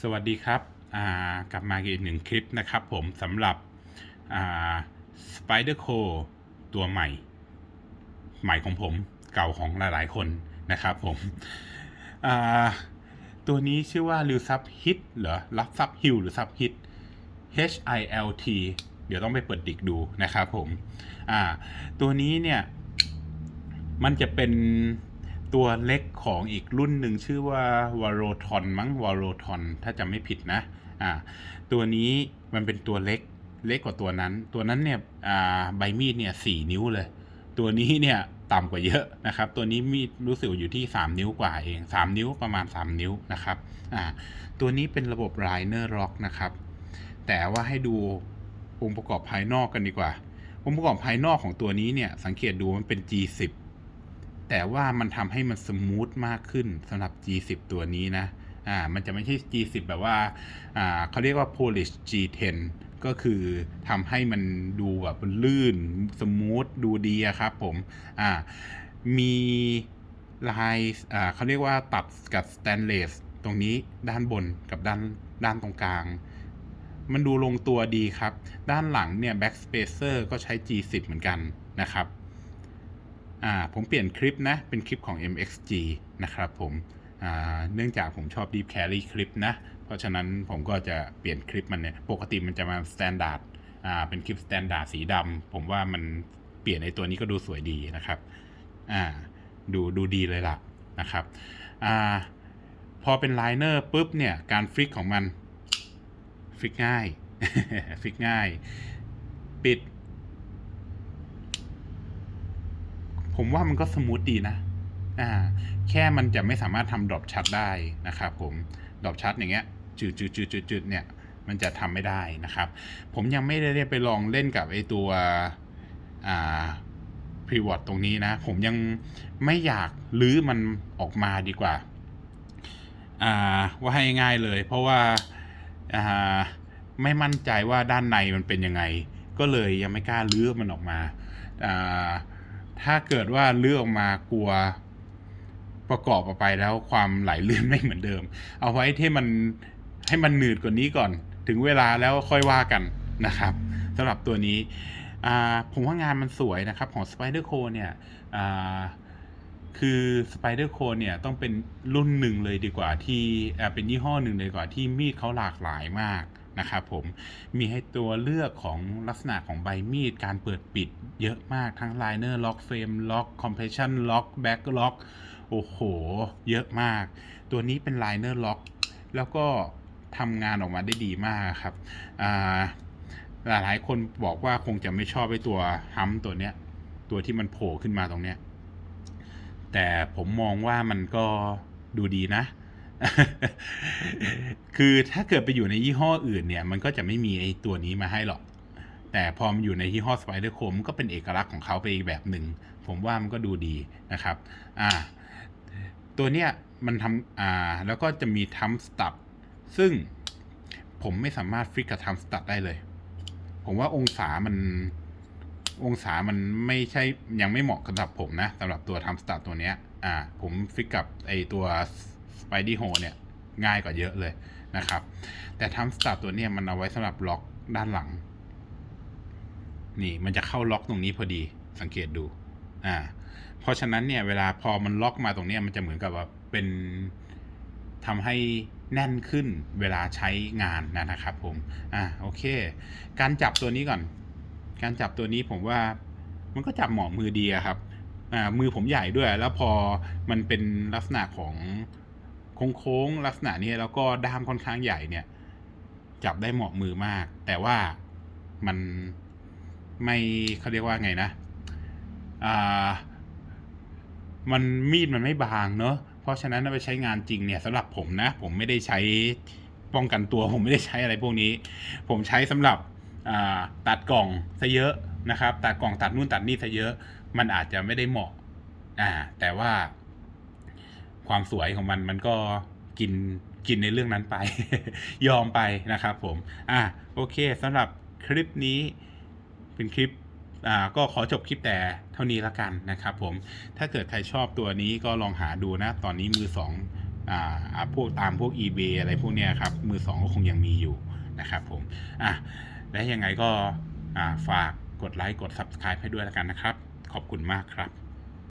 สวัสดีครับ กลับมาอีกหนึ่งคลิปนะครับผมสำหรับ Spider Co ตัวใหม่ ใหม่ของผมเก่าของหลายๆคนนะครับผมตัวนี้ชื่อว่า r ิวซับฮิตเหรอรับซับฮิลหรือซับฮิต H I L T เดี๋ยวต้องไปเปิดดิกดูนะครับผมตัวนี้เนี่ย มันจะเป็น ตัวเล็กของอีกรุ่นหนึ่งชื่อว่าวาโรทอนมั้งวาโรทอนถ้าจำไม่ผิดนะอ่าตัวนี้มันเป็นตัวเล็กเล็กกว่าตัวนั้น ตัวนั้นเนี่ยอ่าใบมีดเนี่ยสี่นิ้วเลย ตัวนี้เนี่ยต่ำกว่าเยอะนะครับ ตัวนี้มีดรู้สึกอยู่ที่ 3 นิ้วกว่าเอง 3 นิ้วประมาณ 3 นิ้วนะครับอ่าตัวนี้เป็นระบบไรเนอร์ล็อกนะครับ แต่ว่าให้ดูองค์ประกอบภายนอกกันดีกว่า องค์ประกอบภายนอกของตัวนี้เนี่ยสังเกตดูมันเป็น G10 แต่ว่ามันทำให้มันสมูทมากขึ้นสำหรับ G10 ตัวนี้นะอ่ามันจะไม่ใช่ G10 แบบว่าอ่าเขาเรียกว่า polish G10 ก็คือทำให้มันดูแบบลื่นสมูทดูดีครับผมอ่ามีลายอ่าเขาเรียกว่าตัดกับสแตนเลสตรงนี้ด้านบนกับด้านด้านตรงกลาง มันดูลงตัวดีครับ ด้านหลังเนี่ย backspacer ก็ใช้ G10 เหมือนกันนะครับ อ่าผมเปลี่ยนคลิปนะ เป็นคลิปของ MXG นะครับผมอ่าเนื่องจากผมชอบ Deep Carry คลิปนะ เพราะฉะนั้นผมก็จะเปลี่ยนคลิปมันเนี่ย ปกติมันจะมา Standard อ่าเป็นคลิป Standard สีดำผมว่ามันเปลี่ยนในตัวนี้ก็ดูสวยดีนะครับอ่าดูดูดีเลยล่ะนะครับอ่าพอเป็นไลเนอร์ปุ๊บเนี่ย การฟลิกของมันฟลิกง่ายฟลิกง่าย ปิด ผมว่ามันก็สมูทดีนะ อ่า แค่มันจะไม่สามารถทำดรอปชัดได้นะครับผม ดรอปชัดอย่างเงี้ยจืดจืดจืดจืดจืดเนี่ย มันจะทำไม่ได้นะครับ ผมยังไม่ได้ไปลองเล่นกับไอตัว อ่าพรีวอตตรงนี้นะ ผมยังไม่อยากลื้อมันออกมาดีกว่า อ่า ว่าให้ง่ายเลย เพราะว่าอ่าไม่มั่นใจว่าด้านในมันเป็นยังไง ก็เลยยังไม่กล้าลื้อมันออกมา อ่า ถ้าเกิดว่าเลือกออกมากลัวประกอบออกไปแล้วความไหลลื่นไม่เหมือนเดิม เอาไว้ที่มันให้มันหนืดกว่านี้ก่อน ถึงเวลาแล้วค่อยว่ากันนะครับสำหรับตัวนี้ผมว่างานมันสวยนะครับของ Spider Co เนี่ยคือ Spider Co เนี่ยต้องเป็นรุ่นหนึ่งเลยดีกว่าที่เป็นยี่ห้อหนึ่งเลยกว่าที่มีดเขาหลากหลายมาก นะครับผมมีให้ตัวเลือกของลักษณะของใบมีด การเปิดปิดเยอะมากทั้งไลเนอร์ล็อกเฟรมล็อกคอมเพรสชันล็อกแบ็กล็อกโอ้โห เยอะมาก ตัวนี้เป็นไลเนอร์ล็อกแล้วก็ทำงานออกมาได้ดีมากครับอ่ายหลายคนบอกว่าคงจะไม่ชอบไอ้ตัวฮัมตัวเนี้ย ตัวที่มันโผล่ขึ้นมาตรงเนี้ย แต่ผมมองว่ามันก็ดูดีนะ คือถ้าเกิดไปอยู่ในยี่ห้ออื่นเนี่ย มันก็จะไม่มีไอ้ตัวนี้มาให้หรอก แต่พอมันอยู่ในยี่ห้อ Spider c o มันก็เป็นเอกลักษณ์ของเขาไปอีกแบบหนึ่ง ผมว่ามันก็ดูดีนะครับ อ่า ตัวเนี้ยมันทำอ่า แล้วก็จะมีทัมสตัดซึ่งผมไม่สามารถฟิกกับทัมสตัดได้เลย ผมว่าองศามันองศามันไม่ใช่ยังไม่เหมาะสำหรับผมนะสำหรับตัวทำสตาร์ตัวเนี้ย อ่า ผมฟิกกับไอตัว Spidey h o เนี่ยง่ายกว่าเยอะเลยนะครับ แต่ทำสตาร์ตัวเนี้ยมันเอาไว้สำหรับล็อกด้านหลัง นี่มันจะเข้าล็อกตรงนี้พอดีสังเกตดูอ่าเพราะฉะนั้นเนี่ยเวลาพอมันล็อกมาตรงเนี้ยมันจะเหมือนกับว่าเป็นทำให้แน่นขึ้นเวลาใช้งานนะครับผมอ่าโอเค การจับตัวนี้ก่อน การจับตัวนี้ผมว่ามันก็จับเหมาะมือดีครับอ่ามือผมใหญ่ด้วย แล้วพอมันเป็นลักษณะของ โค้งๆลักษณะนี้แล้วก็ด้ามค่อนข้างใหญ่เนี่ย จับได้เหมาะมือมาก แต่ว่ามันไม่เขาเรียกว่าไงนะอ่ามันมีดมันไม่บางเนอะเพราะฉะนั้นเอาไปใช้งานจริงเนี่ยสำหรับผมนะ ผมไม่ได้ใช้ป้องกันตัว ผมไม่ได้ใช้อะไรพวกนี้ ผมใช้สำหรับตัดกล่องซะเยอะนะครับตัดกล่องตัดนู่นตัดนี่ซะเยอะ มันอาจจะไม่ได้เหมาะอ่าแต่ว่า ความสวยของมันมันก็กินกินในเรื่องนั้นไป ยอมไปนะครับผมอ่าโอเคสำหรับคลิปนี้เป็นคลิปอ่าก็ขอจบคลิปแต่เท่านี้ละกันนะครับผมถ้าเกิดใครชอบตัวนี้ก็ลองหาดูนะ ตอนนี้มือสองอ่าพวกตามพวก eBay อะไรพวกเนี้ยครับ มือสองก็คงยังมีอยู่นะครับผมอะและยังไงก็อ่าฝากกดไลค์กด Subscribe ให้ด้วยแล้วกันนะครับ ขอบคุณมากครับ